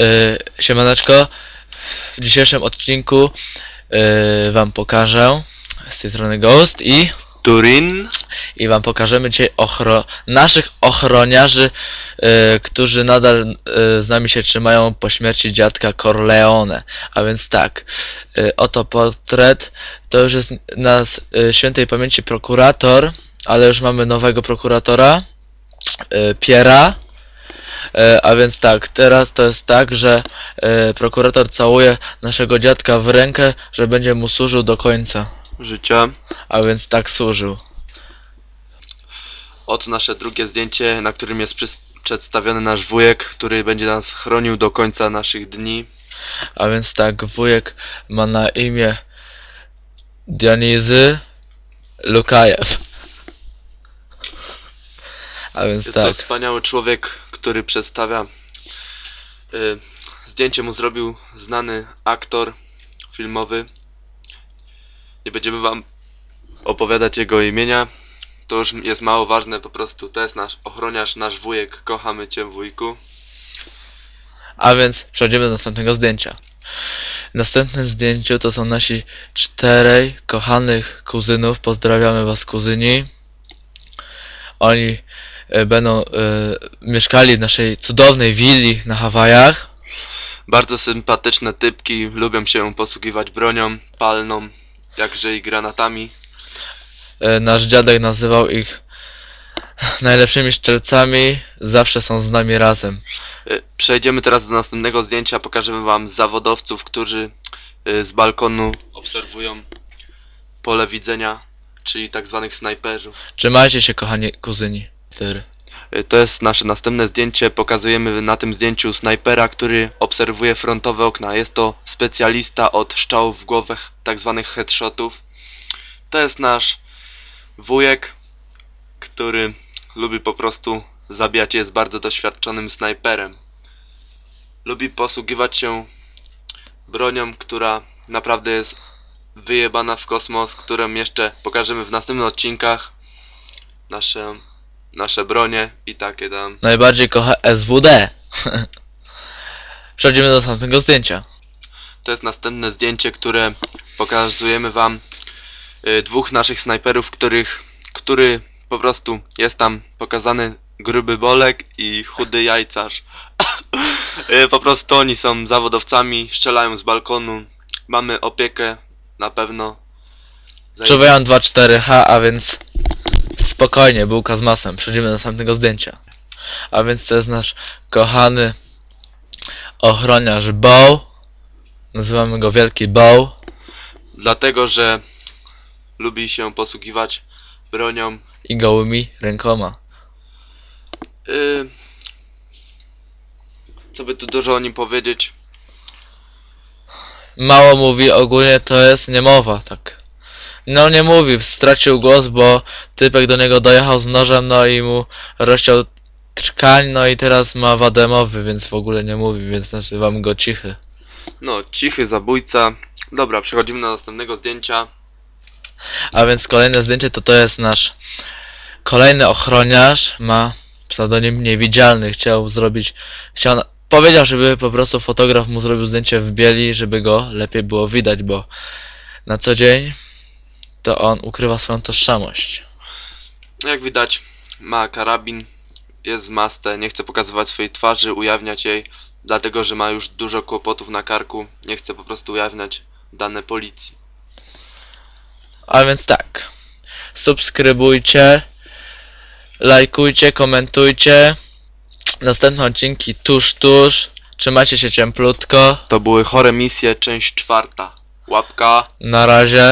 Yy, siemaneczko. W dzisiejszym odcinku yy, wam pokażę z tej strony Ghost i, Turin. i wam pokażemy dzisiaj ochro naszych ochroniarzy, yy, którzy nadal yy, z nami się trzymają po śmierci dziadka Corleone. A więc tak, yy, oto portret. To już jest nas yy, świętej pamięci prokurator, ale już mamy nowego prokuratora. Yy, Piera. E, A więc tak, teraz to jest tak, że e, prokurator całuje naszego dziadka w rękę, że będzie mu służył do końca. Życia. A więc tak służył. Oto nasze drugie zdjęcie, na którym jest przedstawiony nasz wujek, który będzie nas chronił do końca naszych dni. A więc tak, wujek ma na imię Dionizy Lukajew. A więc Jest to tak, wspaniały człowiek, który przedstawia. Y, zdjęcie mu zrobił znany aktor filmowy. Nie będziemy wam opowiadać jego imienia. To już jest mało ważne, po prostu to jest nasz ochroniarz, nasz wujek. Kochamy cię, wujku. a więc przechodzimy do następnego zdjęcia. W następnym zdjęciu to są nasi czterej kochanych kuzynów. Pozdrawiamy was kuzyni. Oni będą e, mieszkali w naszej cudownej willi na Hawajach. Bardzo sympatyczne typki, lubią się posługiwać bronią palną, jakże i granatami. E, Nasz dziadek nazywał ich najlepszymi strzelcami. Zawsze są z nami razem. Przejdziemy teraz do następnego zdjęcia, pokażemy wam zawodowców, którzy z balkonu obserwują pole widzenia, czyli tak zwanych snajperów. Trzymajcie się, kochani kuzyni. Y, To jest nasze następne zdjęcie, pokazujemy na tym zdjęciu snajpera, który obserwuje frontowe okna. Jest to specjalista od strzałów w głowę, tak zwanych headshotów. To jest nasz wujek, który lubi po prostu zabijać, jest bardzo doświadczonym snajperem. Lubi posługiwać się bronią, która naprawdę jest wyjebana w kosmos, którą jeszcze pokażemy w następnych odcinkach. Nasze, nasze bronie i takie tam. Najbardziej kocha SWD. Przechodzimy do następnego zdjęcia. To jest następne zdjęcie, które pokazujemy wam y, dwóch naszych snajperów, których, który po prostu jest tam pokazany gruby bolek i chudy jajcarz. Y, po prostu oni są zawodowcami, strzelają z balkonu. Mamy opiekę na pewno. Zaje- Czuwają 2-4H, a więc spokojnie, bułka z masem. Przechodzimy do następnego zdjęcia. A więc to jest nasz kochany ochroniarz Bow. Nazywamy go Wielki Bow. Dlatego, że lubi się posługiwać bronią. I gołymi rękoma. Y, co by tu dużo o nim powiedzieć? Mało mówi, ogólnie to jest niemowa, tak. No nie mówi, stracił głos, bo typek do niego dojechał z nożem, no i mu rozciął trkań, no i teraz ma wadę mowy, więc w ogóle nie mówi, więc nazywam go cichy. No, cichy zabójca. Dobra, przechodzimy do następnego zdjęcia. A więc kolejne zdjęcie to to jest nasz kolejny ochroniarz, ma pseudonim niewidzialny, chciał zrobić, chciał, powiedział, żeby po prostu fotograf mu zrobił zdjęcie w bieli, żeby go lepiej było widać, bo na co dzień to on ukrywa swoją tożsamość. Jak widać, ma karabin, jest w masce, nie chce pokazywać swojej twarzy, ujawniać jej, dlatego że ma już dużo kłopotów na karku. Nie chce po prostu ujawniać dane policji. A więc tak, subskrybujcie, lajkujcie, komentujcie, następne odcinki tuż, tuż, trzymajcie się ciemplutko, To były chore misje, część czwarta. Łapka. na razie.